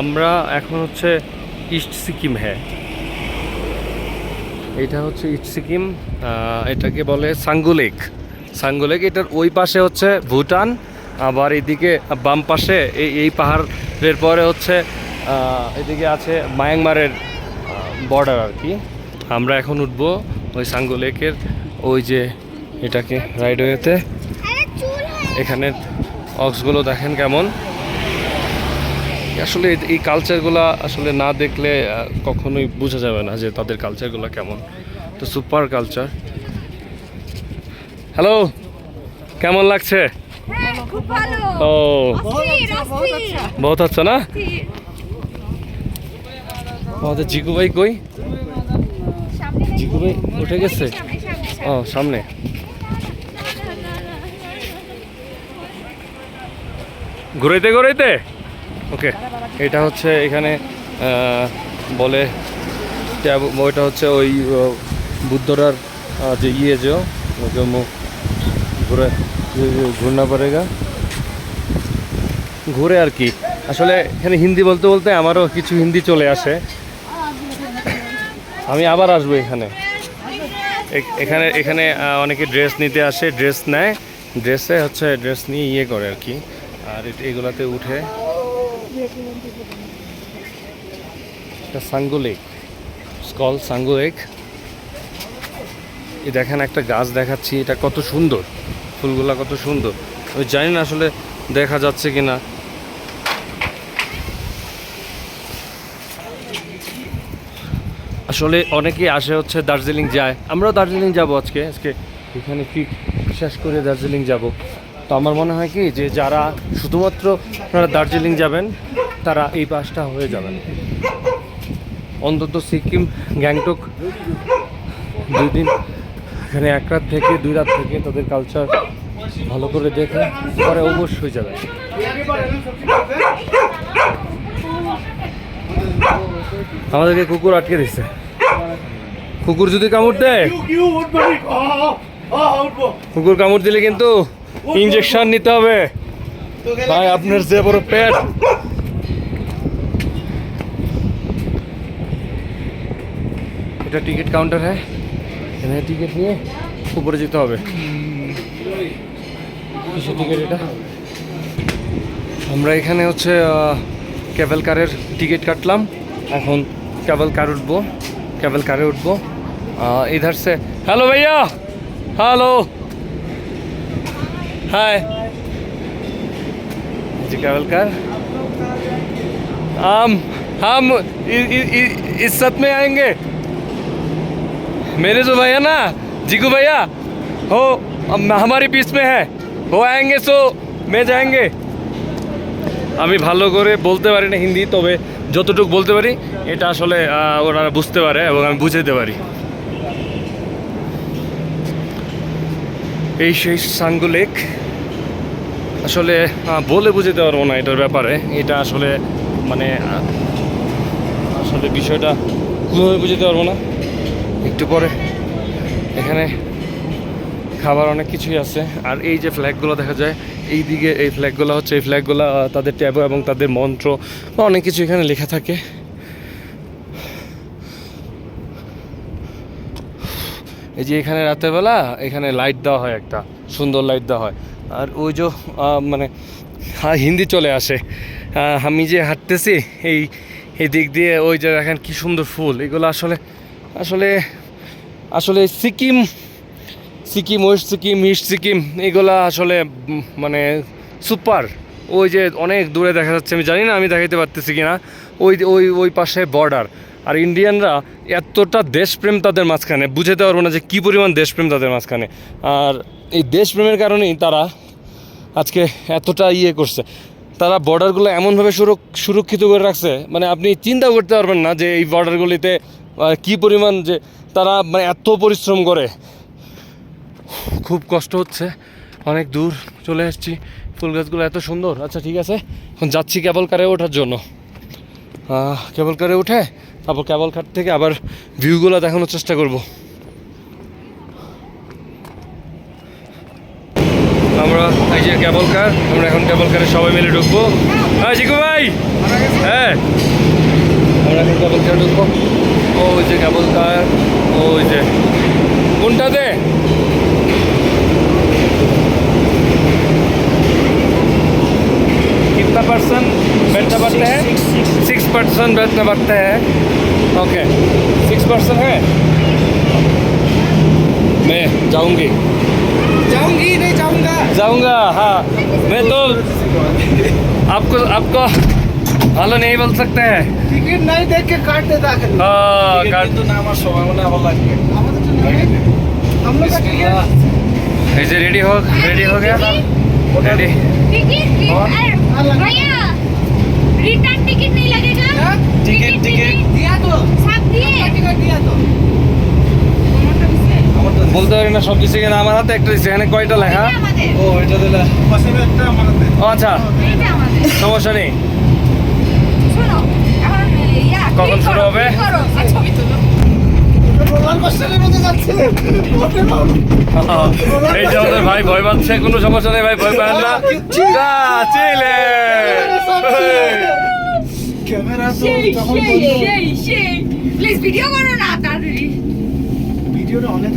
আমরা এখন হচ্ছে ইস্ট সিকিম হ্যাঁ এটা হচ্ছে ইস্ট সিকিম এটাকে বলে সাঙ্গু লেক। সাঙ্গু লেক এটার ওই পাশে হচ্ছে ভুটান আবার এদিকে বাম পাশে এই এই পাহাড়ের পরে হচ্ছে এদিকে আছে মায়ানমারের বর্ডার আর কি। আমরা এখন উঠবো ওই সাঙ্গু লেকের ওই যে এটাকে রাইডওয়েতে। এখানে অক্সগুলো দেখেন কেমন। আসলে এই- কালচারগুলো আসলে না দেখলে কখনোই বোঝা যাবে না যে তাদের কালচারগুলো কেমন। তো সুপার কালচার হ্যালো কেমন লাগছে? হ্যাঁ, ও। বহুত আচ্ছা না। আমাদের জিকু ভাই কই। জিকু ভাই উঠে গেছে? ও। সামনে। ঘুরাইতে ঘুরাইতে? ওকে, এটা হচ্ছে এখানে বলে ওইটা হচ্ছে ওই বুদ্ধরার যে ইয়ে যে ও যে মু- ঘুরে ঘুরনা পড়েগা ঘুরে আর কি। আসলে এখানে হিন্দি বলতে বলতে আমারও কিছু হিন্দি চলে আসে। আমি আবার আসব এখানে। এখানে এখানে অনেকে ড্রেস নিতে আসে, ড্রেস নেয়। ড্রেসে হচ্ছে, ড্রেস নিয়ে ইয়ে করে আর কি। আর এগুলাতে উঠে স্কল দেখেন একটা গাছ দেখাচ্ছি, এটা কত সুন্দর। ফুলগুলা কত সুন্দর। আমি জানি না আসলে দেখা যাচ্ছে কি না আসলে অনেকেই আসে হচ্ছে দার্জিলিং যায়। আমরাও দার্জিলিং যাব আজকে। আজকে এখানে ট্রিপ শেষ করে দার্জিলিং যাব? আমার মনে হয় কি যে যারা শুধুমাত্র আপনারা দার্জিলিং যাবেন তারা এই পাশটা হয়ে যাবেন। অন্তত সিকিম গ্যাংটক দুই দিন এখানে এক রাত থেকে দুই রাত থেকে তাদের কালচার ভালো করে দেখে পরে অবশ্যই যাবে। আমাদেরকে কুকুর আটকে দিচ্ছে কুকুর যদি কামড় দেয়। কুকুর কামড় দিলে কিন্তু ইঞ্জেকশন নিতে হবে। ভাই, আপনার যে বড় পেট। এটা টিকিট কাউন্টার হ্যাঁ। টিকিট নিয়ে উপরে যেতে হবে। টিকিট এটা? আমরা এখানে হচ্ছে ক্যাবেল কারের টিকিট কাটলাম। এখন ক্যাবেল কার উঠবো। ক্যাবেল কারে উঠবো। এধার সে হ্যালো ভাইয়া। হ্যালো हाय जी कैबल कार हम हम इ- इ- इ- इस सत में आएंगे मेरे जो भैया ना जीकू भैया हो हम- हमारी पीस में है वो आएंगे सो मैं जाएंगे আমি ভালো করে বলতে পারি না হিন্দি তবে যতটুকু বলতে পারি এটা আসলে আহ, ওনারা বুঝতে পারে এবং আমি বুঝাইতে পারি এই সেই সাঙ্গু লেক আসলে বলে বুঝাতে পারব না এটার ব্যাপারে। এটা আসলে মানে আসলে বিষয়টা কোনোভাবে বুঝাতে পারব না। একটু পরে এখানে খাবার অনেক কিছুই আছে। আর এই যে ফ্ল্যাগগুলো দেখা যায়, এই দিকে এই ফ্ল্যাগগুলো হচ্ছে, এই ফ্ল্যাগগুলো তাদের ট্যাবো এবং তাদের মন্ত্র বা অনেক কিছু এখানে লেখা থাকে। এই যে এখানে রাতের বেলা, এখানে লাইট দেওয়া হয় একটা, সুন্দর লাইট দেওয়া হয়। আর ওই যে মানে হিন্দি চলে আসে। আমি যে হাঁটতেছি, এই এই দিক দিয়ে ওই যে দেখেন কি সুন্দর ফুল। এগুলো আসলে আসলে আসলে সিকিম সিকিম, ওয়েস্ট সিকিম, ইস্ট সিকিম, এগুলা আসলে মানে সুপার। ওই যে অনেক দূরে দেখা যাচ্ছে, আমি জানি না, আমি দেখাইতে পারতেছি কি না ওই ওই ওই পাশে বর্ডার আর ইন্ডিয়ানরা এতটা দেশপ্রেম তাদের মাঝখানে বুঝাতে পারব না যে কী পরিমাণ দেশপ্রেম তাদের মাঝখানে। আর এই দেশপ্রেমের কারণেই তারা আজকে এতটা ইয়ে করছে। তারা বর্ডারগুলো এমনভাবে সুরক্ষিত করে রাখছে মানে আপনি চিন্তা করতে পারবেন না যে এই বর্ডারগুলিতে কী পরিমাণ যে তারা মানে এত পরিশ্রম করে। খুব কষ্ট হচ্ছে, অনেক দূর চলে এসেছি। ফুল গাছগুলো এত সুন্দর। আচ্ছা ঠিক আছে। এখন যাচ্ছি কেবল কারে ওঠার জন্য। কেবল কারে উঠে তারপর কেবল কার থেকে আবার ভিউগুলো দেখানোর চেষ্টা করব। আমরা এই যে কেবল কার আমরা এখন কেবল কারে সবাই মিলে ঢুকবো হ্যাঁ জিকু ভাই হ্যাঁ আমরা এখন কেবল কার ঢুকবো ওই যে কেবল কার ওই যে কোনটাতে कितना परसेंट बैठना पड़ता है सिक्स परसेंट बैठना पड़ता है ओके सिक्स परसेंट है मैं जाऊंगी जाऊंगी नहीं जाऊंगा जाऊंगा हाँ मैं तो आपको आपको ভালো নেই বল सकते हैं টিকিট নাই দেখে কাট দে দাখল हाँ কাট কিন্তু না আমার সময় মনে ভালো লাগবে আমাদের তো নাই हम लोग का टिकट এই যে রেডি হোক রেডি हो गया रेडी टिकट বলতে পারি না সব কিছু এখানে আমার হাতে একটা দিচ্ছে এখানে কয়টা লেখা? ও এটা দিলা। ও আচ্ছা। সমস্যা নেই। ইয়া কখন শুরু হবে? বাবা এই যে আমাদের ভাই ভয় পাচ্ছে কোনো সমস্যা নেই ভাই ভয় পান না। চিলে। ক্যামেরা তো তখন সেই বন্ধ। সেই সেই। প্লিজ ভিডিও করো না তাড়াতাড়ি। ভিডিওটা অনেক হচ্ছে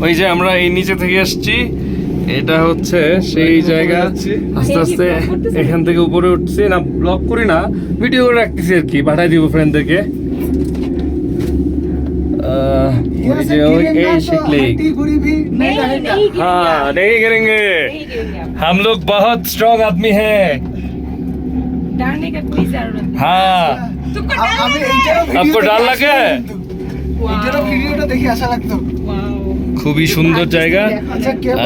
ওই যে আমরা এই নিচে থেকে আসছি এটা হচ্ছে সেই জায়গা আস্তে আস্তে এখান থেকে উপরে উঠছি না ব্লগ করি না ভিডিও করে রাখতেছি আর কি পাঠাই দিব ফ্রেন্ডদেরকে আহ, ওই যে ওই এই শিখলি पूरी भी नहीं रहेगा हाँ नहीं करेंगे हम लोग बहुत स्ट्रॉन्ग आदमी हैं डालने का कोई जरूरत हाँ तुमको আ- আমি डालने এইটারও ভিডিও आपको डाल দেখে लगा है? খুবই সুন্দর জায়গা।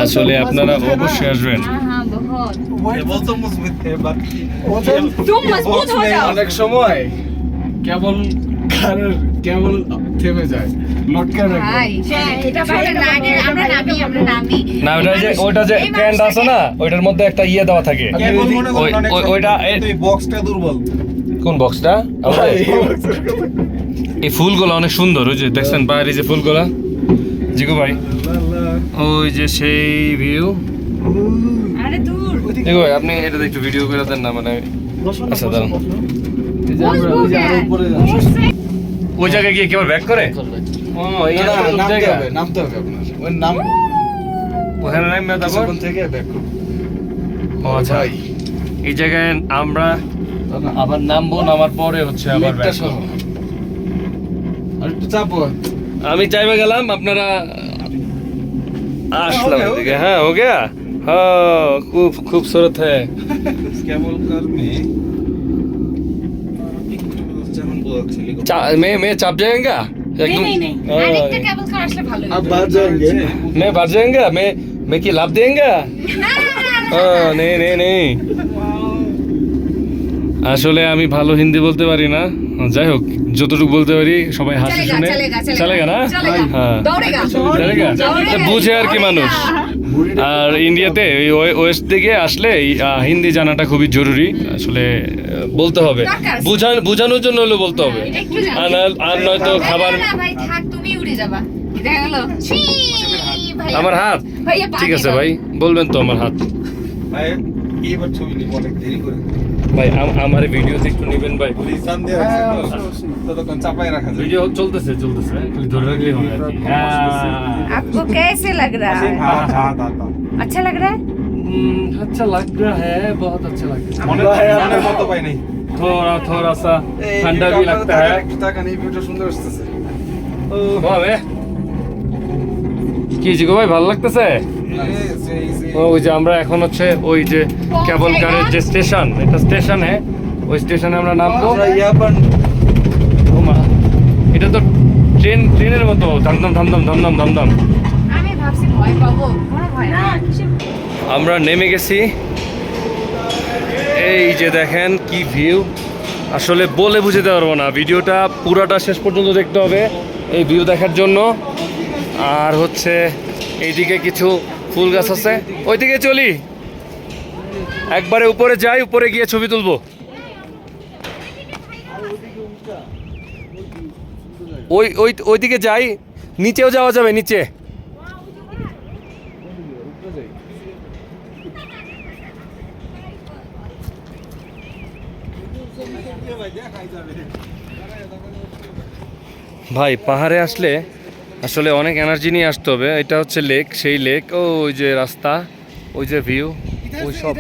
আসলে আপনারা অবশ্যই আসবেন। অনেক সময় কেবল কেবল থেমে যায় না যে যে আছে না ওইটার মধ্যে একটা ইয়ে দেওয়া থাকে। ওইটা কোন বক্সটা এই ফুলগুলো অনেক সুন্দর ওই যে দেখছেন বাইরে যে ফুলগুলা? জিগু ভাই ওই যে সেই ভিউ। আরে দূর। জিগু ভাই আপনি এটা একটু ভিডিও করে দেন না মানে আচ্ছা, দাঁড়ান। এই যে আমরা ওই জায়গায় গিয়ে কেবল ব্যাক করে? ও এই নামতে জায়গা। হবে নামতে হবে আপনার ওই নাম ওখানে নামবে তারপর? কিছুক্ষণ থেকে ব্যাক ও আচ্ছা। ভাই। এই জায়গায় আমরা আবার নামবো নামার পরে হচ্ছে আবার লেকটা back সহ করব। আর একটু চাপো আমি চাইবে গেলাম আপনারা আসলাম हो गया, हो এদিকে হ্যাঁ हो गया हाँ खूब खूबसूरत है কেবল কার মে যেমন বলছিলি चा- मैं मैं चाप जाएगा नहीं नहीं नहीं আরেকটা কেবল কার আসলে ভালো आप হতো। बाहर जाएंगे मैं भर जाएगा मैं मैं কি লাভ देंगे না না না, না हाँ नहीं नहीं नहीं আসলে আমি ভালো হিন্দি বলতে পারি না যাই হোক যতটুকু বলতে পারি সবাই হাসি শুনে। চলেগা না? চলেগা হ্যাঁ। চলেগা বুঝে আর কি মানুষ। আর ইন্ডিয়াতে ওয়েস্ট থেকে আসলে হিন্দি জানাটা খুবই জরুরি। আসলে বলতে হবে। বোঝানোর জন্য হলেও বলতে হবে। আর নয়তো খাবার না, ভাই থাক তুমি উড়ে যাবা। দেখা গেল। ছি, ভাইয়া। আমার হাত। ঠিক আছে ভাই। বলবেন তো আমার হাত। ভাই এইবার ছবি নিব? অনেক দেরি করে। ভাই আম- আমার ভিডিওতে একটু নেবেন ভাই লিসান দিয়ে হ্যাঁ, রাখছে অবশ্যই, অবশ্যই। তো ততক্ষণ চাপাই রাখা যায় ভিডিও চলতেছে চলতেছে তুই ধরে রাখলেই হবে আর কি। হ্যাঁ। आपको कैसे लग रहा है হ্যাঁ হ্যাঁ দাদা अच्छा लग रहा है हम्म, अच्छा लग रहा है बहुत अच्छा लग रहा है মনে মনের মতো পাই নাই थोड़ा थोड़ा सा ठंडा भी लगता है একটু তাকান এই ভিউটা সুন্দর আসতেছে ভাবে কি জিগো ভাই ভালো লাগতেছে? ও, ওই যে আমরা এখন হচ্ছে ওই যে কেবল কারের যে স্টেশন এটা স্টেশনে ওই স্টেশনে আমরা নামবো। এটা তো ট্রেন ট্রেনের মতো ধমধম ধমধম ধমধম ধমধম। আমি ভাবছি ভয় পাবো কোনো ভয় না। আমরা নেমে গেছি। এই যে দেখেন কি ভিউ। আসলে বলে বুঝতে পারব না ভিডিওটা পুরোটা শেষ পর্যন্ত দেখতে হবে এই ভিউ দেখার জন্য। আর হচ্ছে এইদিকে কিছু ফুল গাছ আছে। ওইদিকে চলি। একবারে উপরে যাই, উপরে গিয়ে ছবি তুলবো। ওই ওই, ওইদিকে যাই, নিচেও যাওয়া যাবে, নিচে। ভাই, পাহাড়ে আসলে আসলে অনেক এনার্জি নিয়ে আসতে হবে। এটা হচ্ছে লেক সেই লেক ও ওই যে রাস্তা ওই যে ভিউ ওই সব।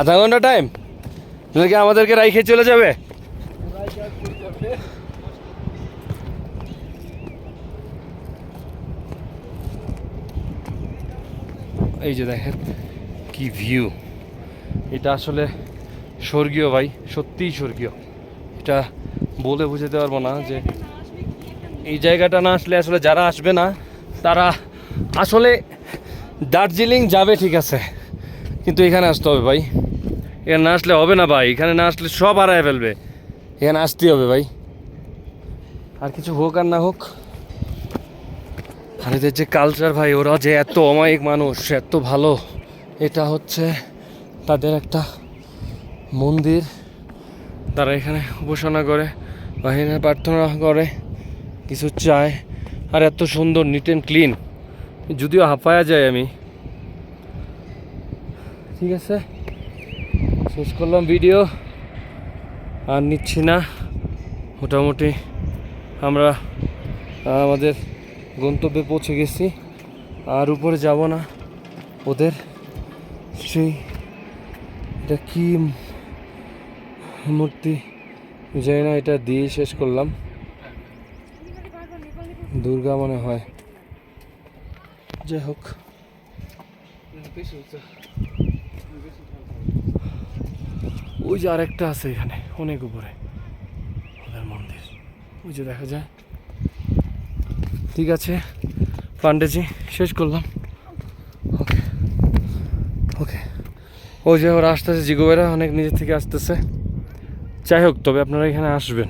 আধা ঘণ্টা টাইম কি আমাদেরকে রাইখে চলে যাবে? এই যে দেখেন কি ভিউ এটা আসলে স্বর্গীয় ভাই, সত্যিই স্বর্গীয়। এটা বলে বুঝাতে পারব না যে এই জায়গাটা না আসলে আসলে যারা আসবে না, তারা আসলে দার্জিলিং যাবে ঠিক আছে। কিন্তু এখানে আসতে হবে ভাই। এখানে না আসলে হবে না ভাই, এখানে না আসলে সব হারায় ফেলবে। এখানে আসতেই হবে ভাই। আর কিছু হোক আর না হোক আর এদের যে কালচার ভাই, ওরা যে এত অমায়িক মানুষ, এত ভালো, এটা হচ্ছে তাদের একটা মন্দির। তারা এখানে উপাসনা করে বা প্রার্থনা করে, কিছু চায়। আর এত সুন্দর নিট অ্যান্ড ক্লিন যদিও হাঁপায়া যায় আমি। ঠিক আছে? শেষ করলাম ভিডিও আর নিচ্ছি না। মোটামুটি আমরা আমাদের গন্তব্যে পৌঁছে গেছি। আর উপরে যাব না। ওদের সেই এটা কি মূর্তি? জানি না, এটা দিয়ে শেষ করলাম। দুর্গা মনে হয়। যাই হোক। ওই যে আরেকটা আছে এখানে, অনেক উপরে। ওদের মন্দির। ওই যে দেখা যায়। ঠিক আছে, পান্ডেজি, শেষ করলাম ওকে ওকে ওই যে ওরা আসতেছে জিগোবেরা অনেক নিজের থেকে আসতেছে। যাই হোক, তবে আপনারা এখানে আসবেন।